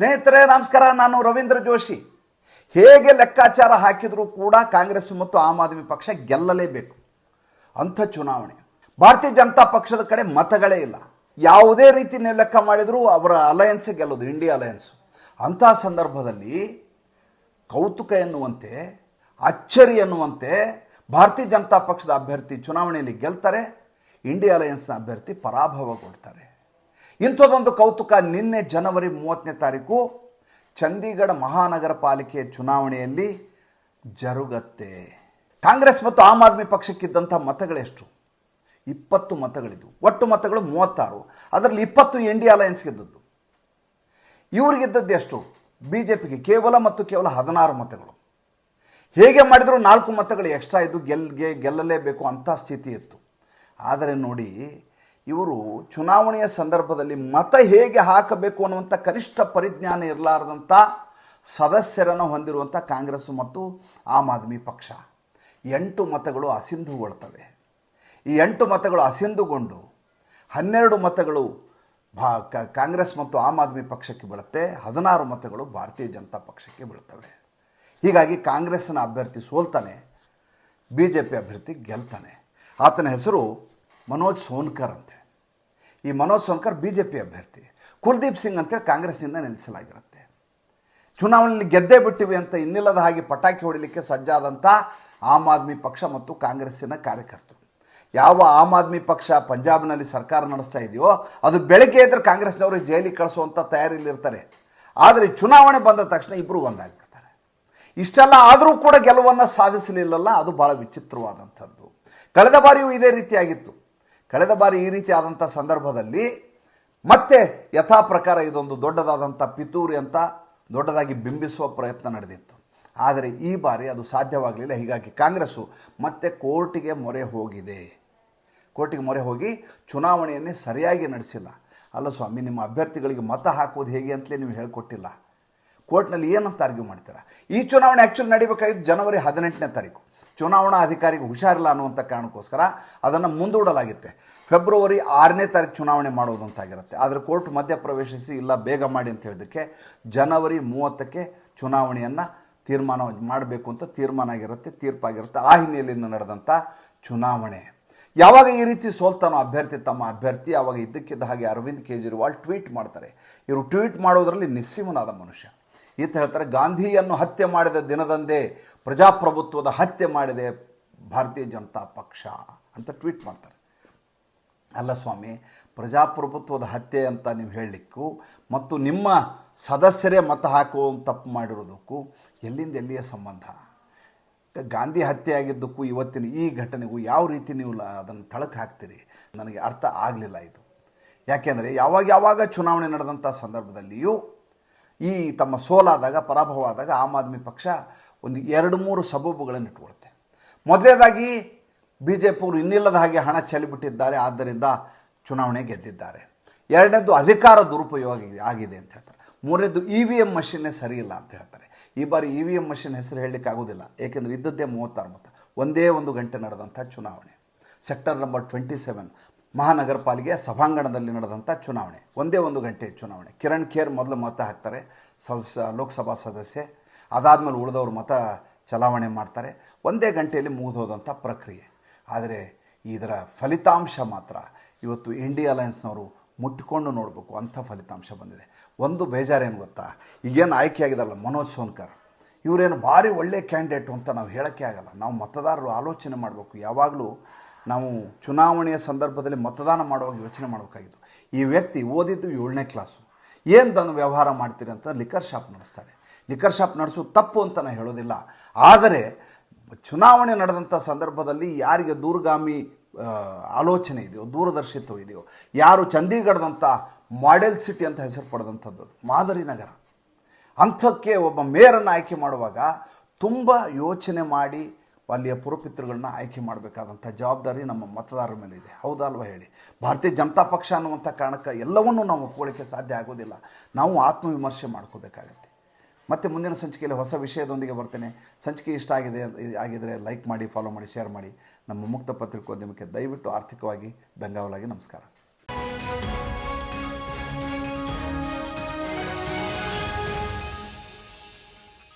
ಸ್ನೇಹಿತರೆ, ನಮಸ್ಕಾರ. ನಾನು ರವೀಂದ್ರ ಜೋಶಿ. ಹೇಗೆ ಲೆಕ್ಕಾಚಾರ ಹಾಕಿದರೂ ಕೂಡ ಕಾಂಗ್ರೆಸ್ ಮತ್ತು ಆಮ್ ಆದ್ಮಿ ಪಕ್ಷ ಗೆಲ್ಲಲೇಬೇಕು. ಅಂಥ ಚುನಾವಣೆ. ಭಾರತೀಯ ಜನತಾ ಪಕ್ಷದ ಕಡೆ ಮತಗಳೇ ಇಲ್ಲ. ಯಾವುದೇ ರೀತಿ ಲೆಕ್ಕ ಮಾಡಿದರೂ ಅವರ ಅಲಯನ್ಸ್ ಗೆಲ್ಲೋದು ಇಂಡಿಯಾ ಅಲಯನ್ಸು ಅಂತಹ ಸಂದರ್ಭದಲ್ಲಿ ಕೌತುಕ ಎನ್ನುವಂತೆ, ಅಚ್ಚರಿ ಎನ್ನುವಂತೆ ಭಾರತೀಯ ಜನತಾ ಪಕ್ಷದ ಅಭ್ಯರ್ಥಿ ಚುನಾವಣೆಯಲ್ಲಿ ಗೆಲ್ತಾರೆ ಇಂಡಿಯಾ ಅಲಯನ್ಸ್ನ ಅಭ್ಯರ್ಥಿ ಪರಾಭವಗೊಳ್ತಾರೆ. ಇಂಥದ್ದೊಂದು ಕೌತುಕ ನಿನ್ನೆ ಜನವರಿ ಮೂವತ್ತನೇ ತಾರೀಕು ಚಂಡೀಗಢ ಮಹಾನಗರ ಪಾಲಿಕೆಯ ಚುನಾವಣೆಯಲ್ಲಿ ಜರುಗತ್ತೆ. ಕಾಂಗ್ರೆಸ್ ಮತ್ತು ಆಮ್ ಆದ್ಮಿ ಪಕ್ಷಕ್ಕಿದ್ದಂಥ ಮತಗಳೆಷ್ಟು? ಇಪ್ಪತ್ತು ಮತಗಳಿದ್ದವು ಒಟ್ಟು ಮತಗಳು ಮೂವತ್ತಾರು. ಅದರಲ್ಲಿ ಇಪ್ಪತ್ತು ಇಂಡಿಯಾ ಅಲಯನ್ಸ್ ಗೆದ್ದದ್ದು. ಇವರಿಗಿದ್ದದ್ದು ಎಷ್ಟು? ಬಿ ಜೆ ಪಿಗೆ ಕೇವಲ ಮತ್ತು ಕೇವಲ ಹದಿನಾರು ಮತಗಳು. ಹೇಗೆ ಮಾಡಿದರೂ ನಾಲ್ಕು ಮತಗಳು ಎಕ್ಸ್ಟ್ರಾ ಇದ್ದು ಗೆಲ್ಗೆ ಗೆಲ್ಲಲೇಬೇಕು ಅಂಥ ಸ್ಥಿತಿ ಇತ್ತು. ಆದರೆ ನೋಡಿ ಇವರು ಚುನಾವಣೆಯ ಸಂದರ್ಭದಲ್ಲಿ ಮತ ಹೇಗೆ ಹಾಕಬೇಕು ಅನ್ನುವಂಥ ಕನಿಷ್ಠ ಪರಿಜ್ಞಾನ ಇರಲಾರದಂಥ ಸದಸ್ಯರನ್ನು ಹೊಂದಿರುವಂಥ ಕಾಂಗ್ರೆಸ್ ಮತ್ತು ಆಮ್ ಆದ್ಮಿ ಪಕ್ಷ. ಎಂಟು ಮತಗಳು ಅಸಿಂಧುಗೊಳ್ತವೆ. ಈ ಎಂಟು ಮತಗಳು ಅಸಿಂಧುಗೊಂಡು ಹನ್ನೆರಡು ಮತಗಳು ಭಾ ಕಾಂಗ್ರೆಸ್ ಮತ್ತು ಆಮ್ ಆದ್ಮಿ ಪಕ್ಷಕ್ಕೆ ಬೀಳುತ್ತೆ, ಹದಿನಾರು ಮತಗಳು ಭಾರತೀಯ ಜನತಾ ಪಕ್ಷಕ್ಕೆ ಬೀಳ್ತವೆ ಹೀಗಾಗಿ ಕಾಂಗ್ರೆಸ್ನ ಅಭ್ಯರ್ಥಿ ಸೋಲ್ತಾನೆ ಬಿ ಜೆ ಪಿ ಅಭ್ಯರ್ಥಿ ಗೆಲ್ತಾನೆ. ಆತನ ಹೆಸರು ಮನೋಜ್ ಸೋನ್ಕರ್ ಅಂತೇಳಿ ಈ Manoj Sonkar B J P ಅಭ್ಯರ್ಥಿ. ಕುಲ್ದೀಪ್ ಸಿಂಗ್ ಅಂತೇಳಿ ಕಾಂಗ್ರೆಸ್ನಿಂದ ನಿಲ್ಲಿಸಲಾಗಿರುತ್ತೆ. ಚುನಾವಣೆಯಲ್ಲಿ ಗೆದ್ದೇ ಬಿಟ್ಟಿವೆ ಅಂತ ಇನ್ನಿಲ್ಲದ ಹಾಗೆ ಪಟಾಕಿ ಹೊಡಿಲಿಕ್ಕೆ ಸಜ್ಜಾದಂಥ ಆಮ್ ಆದ್ಮಿ ಪಕ್ಷ ಮತ್ತು ಕಾಂಗ್ರೆಸ್ಸಿನ ಕಾರ್ಯಕರ್ತರು. ಯಾವ ಆಮ್ ಆದ್ಮಿ ಪಕ್ಷ ಪಂಜಾಬ್ನಲ್ಲಿ ಸರ್ಕಾರ ನಡೆಸ್ತಾ ಇದೆಯೋ, ಅದು ಬೆಳಗ್ಗೆ ಇದ್ರೆ ಕಾಂಗ್ರೆಸ್ನವರು ಜೈಲಿಗೆ ಕಳಿಸುವಂಥ ತಯಾರಿಯಲ್ಲಿರ್ತಾರೆ. ಆದರೆ ಚುನಾವಣೆ ಬಂದ ತಕ್ಷಣ ಇಬ್ಬರು ಒಂದಾಗ್ಬಿಡ್ತಾರೆ. ಇಷ್ಟೆಲ್ಲ ಆದರೂ ಕೂಡ ಗೆಲುವನ್ನು ಸಾಧಿಸಲಿಲ್ಲಲ್ಲ, ಅದು ಭಾಳ ವಿಚಿತ್ರವಾದಂಥದ್ದು. ಕಳೆದ ಬಾರಿಯೂ ಇದೇ ರೀತಿಯಾಗಿತ್ತು. ಕಳೆದ ಬಾರಿ ಈ ರೀತಿ ಆದಂಥ ಸಂದರ್ಭದಲ್ಲಿ ಮತ್ತೆ ಯಥಾ ಪ್ರಕಾರ ಇದೊಂದು ದೊಡ್ಡದಾದಂಥ ಪಿತೂರಿ ಅಂತ ದೊಡ್ಡದಾಗಿ ಬಿಂಬಿಸುವ ಪ್ರಯತ್ನ ನಡೆದಿತ್ತು. ಆದರೆ ಈ ಬಾರಿ ಅದು ಸಾಧ್ಯವಾಗಲಿಲ್ಲ. ಹೀಗಾಗಿ ಕಾಂಗ್ರೆಸ್ಸು ಮತ್ತೆ ಕೋರ್ಟಿಗೆ ಮೊರೆ ಹೋಗಿದೆ. ಕೋರ್ಟಿಗೆ ಮೊರೆ ಹೋಗಿ ಚುನಾವಣೆಯನ್ನೇ ಸರಿಯಾಗಿ ನಡೆಸಿಲ್ಲ. ಅಲ್ಲ ಸ್ವಾಮಿ, ನಿಮ್ಮ ಅಭ್ಯರ್ಥಿಗಳಿಗೆ ಮತ ಹಾಕುವುದು ಹೇಗೆ ಅಂತಲೇ ನೀವು ಹೇಳಿಕೊಟ್ಟಿಲ್ಲ. ಕೋರ್ಟ್ನಲ್ಲಿ ಏನಂತ ಆರ್ಗ್ಯೂ ಮಾಡ್ತೀರಾ? ಈ ಚುನಾವಣೆ ಆ್ಯಕ್ಚುಲಿ ನಡಿಬೇಕಾಗಿದ್ದು ಜನವರಿ ಹದಿನೆಂಟನೇ ತಾರೀಕು. ಚುನಾವಣಾ ಅಧಿಕಾರಿಗೆ ಹುಷಾರಿಲ್ಲ ಅನ್ನುವಂಥ ಕಾರಣಕ್ಕೋಸ್ಕರ ಅದನ್ನು ಮುಂದೂಡಲಾಗುತ್ತೆ. ಫೆಬ್ರವರಿ ಆರನೇ ತಾರೀಕು ಚುನಾವಣೆ ಮಾಡೋದು ಅಂತಾಗಿರುತ್ತೆ ಆದರೆ ಕೋರ್ಟ್ ಮಧ್ಯ ಪ್ರವೇಶಿಸಿ ಇಲ್ಲ, ಬೇಗ ಮಾಡಿ ಅಂತ ಹೇಳಿದ್ದಕ್ಕೆ ಜನವರಿ ಮೂವತ್ತಕ್ಕೆ ಚುನಾವಣೆಯನ್ನು ತೀರ್ಮಾನ ಮಾಡಬೇಕು ಅಂತ ತೀರ್ಮಾನ ಆಗಿರುತ್ತೆ, ತೀರ್ಪಾಗಿರುತ್ತೆ. ಆ ಹಿನ್ನೆಲೆಯಲ್ಲಿ ನಡೆದಂಥ ಚುನಾವಣೆ. ಯಾವಾಗ ಈ ರೀತಿ ಸೋಲ್ತಾನೋ ಅಭ್ಯರ್ಥಿ ತಮ್ಮ ಅಭ್ಯರ್ಥಿ ಆವಾಗ ಇದ್ದಕ್ಕಿದ್ದ ಹಾಗೆ ಅರವಿಂದ್ ಕೇಜ್ರಿವಾಲ್ ಟ್ವೀಟ್ ಮಾಡ್ತಾರೆ. ಇವರು ಟ್ವೀಟ್ ಮಾಡೋದರಲ್ಲಿ ನಿಸ್ಸೀಮನಾದ ಮನುಷ್ಯ. ಈತ ಹೇಳ್ತಾರೆ, ಗಾಂಧಿಯನ್ನು ಹತ್ಯೆ ಮಾಡಿದ ದಿನದಂದೇ ಪ್ರಜಾಪ್ರಭುತ್ವದ ಹತ್ಯೆ ಮಾಡಿದೆ ಭಾರತೀಯ ಜನತಾ ಪಕ್ಷ ಅಂತ ಟ್ವೀಟ್ ಮಾಡ್ತಾರೆ. ಅಲ್ಲ ಸ್ವಾಮಿ, ಪ್ರಜಾಪ್ರಭುತ್ವದ ಹತ್ಯೆ ಅಂತ ನೀವು ಹೇಳಲಿಕ್ಕೂ ಮತ್ತು ನಿಮ್ಮ ಸದಸ್ಯರೇ ಮತ ಹಾಕುವ ತಪ್ಪು ಮಾಡಿರೋದಕ್ಕೂ ಎಲ್ಲಿಂದ ಎಲ್ಲಿಯ ಸಂಬಂಧ? ಗಾಂಧಿ ಹತ್ಯೆ ಆಗಿದ್ದಕ್ಕೂ ಇವತ್ತಿನ ಈ ಘಟನೆಗೂ ಯಾವ ರೀತಿ ನೀವು ಅದನ್ನು ತಳಕು ಹಾಕ್ತೀರಿ? ನನಗೆ ಅರ್ಥ ಆಗಲಿಲ್ಲ ಇದು. ಯಾಕೆಂದರೆ ಯಾವಾಗ ಯಾವಾಗ ಚುನಾವಣೆ ನಡೆದಂಥ ಸಂದರ್ಭದಲ್ಲಿಯೂ ಈ ತಮ್ಮ ಸೋಲಾದಾಗ ಪರಾಭವ ಆದಾಗ ಆಮ್ ಆದ್ಮಿ ಪಕ್ಷ ಒಂದು ಎರಡು ಮೂರು ಸಬಬುಗಳನ್ನು ಇಟ್ಕೊಳುತ್ತೆ ಮೊದಲನೇದಾಗಿ ಬಿ ಜೆ ಪಿಯವರು ಇನ್ನಿಲ್ಲದ ಹಾಗೆ ಹಣ ಚೆಲ್ಲಿಬಿಟ್ಟಿದ್ದಾರೆ, ಆದ್ದರಿಂದ ಚುನಾವಣೆ ಗೆದ್ದಿದ್ದಾರೆ. ಎರಡನೇದು ಅಧಿಕಾರ ದುರುಪಯೋಗ ಆಗಿದೆ ಅಂತ ಹೇಳ್ತಾರೆ. ಮೂರನೇದು ಇ ವಿ ಎಂ ಮಷಿನ್ನೇ ಸರಿಯಿಲ್ಲ ಅಂತ ಹೇಳ್ತಾರೆ. ಈ ಬಾರಿ ಇ ವಿ ಎಂ ಮಷಿನ್ ಹೆಸರು ಹೇಳಲಿಕ್ಕೆ ಆಗೋದಿಲ್ಲ ಏಕೆಂದರೆ ಇದ್ದದ್ದೇ ಮೂವತ್ತಾರು ಮತ ಒಂದೇ ಒಂದು ಗಂಟೆ ನಡೆದಂಥ ಚುನಾವಣೆ. ಸೆಕ್ಟರ್ ನಂಬರ್ ಟ್ವೆಂಟಿ ಸೆವೆನ್ ಮಹಾನಗರ ಪಾಲಿಕೆಯ ಸಭಾಂಗಣದಲ್ಲಿ ನಡೆದಂಥ ಚುನಾವಣೆ. ಒಂದೇ ಒಂದು ಗಂಟೆ ಚುನಾವಣೆ. ಕಿರಣ್ ಖೇರ್ ಮೊದಲು ಮತ ಹಾಕ್ತಾರೆ ಸದಸ್ಯ ಲೋಕಸಭಾ ಸದಸ್ಯೆ. ಅದಾದಮೇಲೆ ಉಳಿದವರು ಮತ ಚಲಾವಣೆ ಮಾಡ್ತಾರೆ. ಒಂದೇ ಗಂಟೆಯಲ್ಲಿ ಮುಗಿದೋದಂಥ ಪ್ರಕ್ರಿಯೆ. ಆದರೆ ಇದರ ಫಲಿತಾಂಶ ಮಾತ್ರ ಇವತ್ತು ಇಂಡಿಯಾ ಅಲಯನ್ಸ್ನವರು ಮುಟ್ಟಿಕೊಂಡು ನೋಡಬೇಕು. ಅಂಥ ಫಲಿತಾಂಶ ಬಂದಿದೆ. ಒಂದು ಬೇಜಾರೇನು ಗೊತ್ತಾ? ಈಗೇನು ಆಯ್ಕೆಯಾಗಿದಲ್ಲ ಮನೋಜ್ ಸೋನ್ಕರ್. ಇವರೇನು ಭಾರಿ ಒಳ್ಳೆಯ ಕ್ಯಾಂಡಿಡೇಟು ಅಂತ ನಾವು ಹೇಳೋಕ್ಕೆ ಆಗಲ್ಲ. ನಾವು ಮತದಾರರು ಆಲೋಚನೆ ಮಾಡಬೇಕು. ಯಾವಾಗಲೂ ನಾವು ಚುನಾವಣೆಯ ಸಂದರ್ಭದಲ್ಲಿ ಮತದಾನ ಮಾಡುವಾಗ ಯೋಚನೆ ಮಾಡಬೇಕಾಗಿತ್ತು. ಈ ವ್ಯಕ್ತಿ ಓದಿದ್ದು ಏಳನೇ ಕ್ಲಾಸು ಏನು ತಂದು ವ್ಯವಹಾರ ಮಾಡ್ತೀರಿ ಅಂತ ಲಿಕ್ಕರ್ ಶಾಪ್ ನಡೆಸ್ತಾರೆ. ಲಿಕ್ಕರ್ ಶಾಪ್ ನಡೆಸೋದು ತಪ್ಪು ಅಂತ ನಾನು ಹೇಳೋದಿಲ್ಲ. ಆದರೆ ಚುನಾವಣೆ ನಡೆದಂಥ ಸಂದರ್ಭದಲ್ಲಿ ಯಾರಿಗೆ ದೂರಗಾಮಿ ಆಲೋಚನೆ ಇದೆಯೋ, ದೂರದರ್ಶಿತ್ವ ಇದೆಯೋ, ಯಾರು ಚಂಡೀಗಢದಂಥ ಮಾಡೆಲ್ ಸಿಟಿ ಅಂತ ಹೆಸರು ಪಡೆದಂಥದ್ದು, ಮಾದರಿ ನಗರ. ಅಂಥಕ್ಕೆ ಒಬ್ಬ ಮೇಯರನ್ನು ಆಯ್ಕೆ ಮಾಡುವಾಗ ತುಂಬ ಯೋಚನೆ ಮಾಡಿ ಅಲ್ಲಿಯ ಪುರಪಿತೃಗಳನ್ನ ಆಯ್ಕೆ ಮಾಡಬೇಕಾದಂಥ ಜವಾಬ್ದಾರಿ ನಮ್ಮ ಮತದಾರರ ಮೇಲೆ ಇದೆ ಹೌದಲ್ವ ಹೇಳಿ? ಭಾರತೀಯ ಜನತಾ ಪಕ್ಷ ಅನ್ನುವಂಥ ಕಾರಣಕ್ಕೆ ಎಲ್ಲವನ್ನೂ ನಾವು ಒಪ್ಕೊಳ್ಳಿಕ್ಕೆ ಸಾಧ್ಯ ಆಗೋದಿಲ್ಲ. ನಾವು ಆತ್ಮವಿಮರ್ಶೆ ಮಾಡ್ಕೋಬೇಕಾಗತ್ತೆ. ಮತ್ತು ಮುಂದಿನ ಸಂಚಿಕೆಯಲ್ಲಿ ಹೊಸ ವಿಷಯದೊಂದಿಗೆ ಬರ್ತೇನೆ. ಸಂಚಿಕೆ ಇಷ್ಟ ಆಗಿದೆ, ಆಗಿದರೆ ಲೈಕ್ ಮಾಡಿ ಫಾಲೋ ಮಾಡಿ ಶೇರ್ ಮಾಡಿ. ನಮ್ಮ ಮುಕ್ತ ಪತ್ರಿಕೋದ್ಯಮಕ್ಕೆ ದಯವಿಟ್ಟು ಆರ್ಥಿಕವಾಗಿ ಬೆಂಗಾವಲಾಗಿ ನಮಸ್ಕಾರ.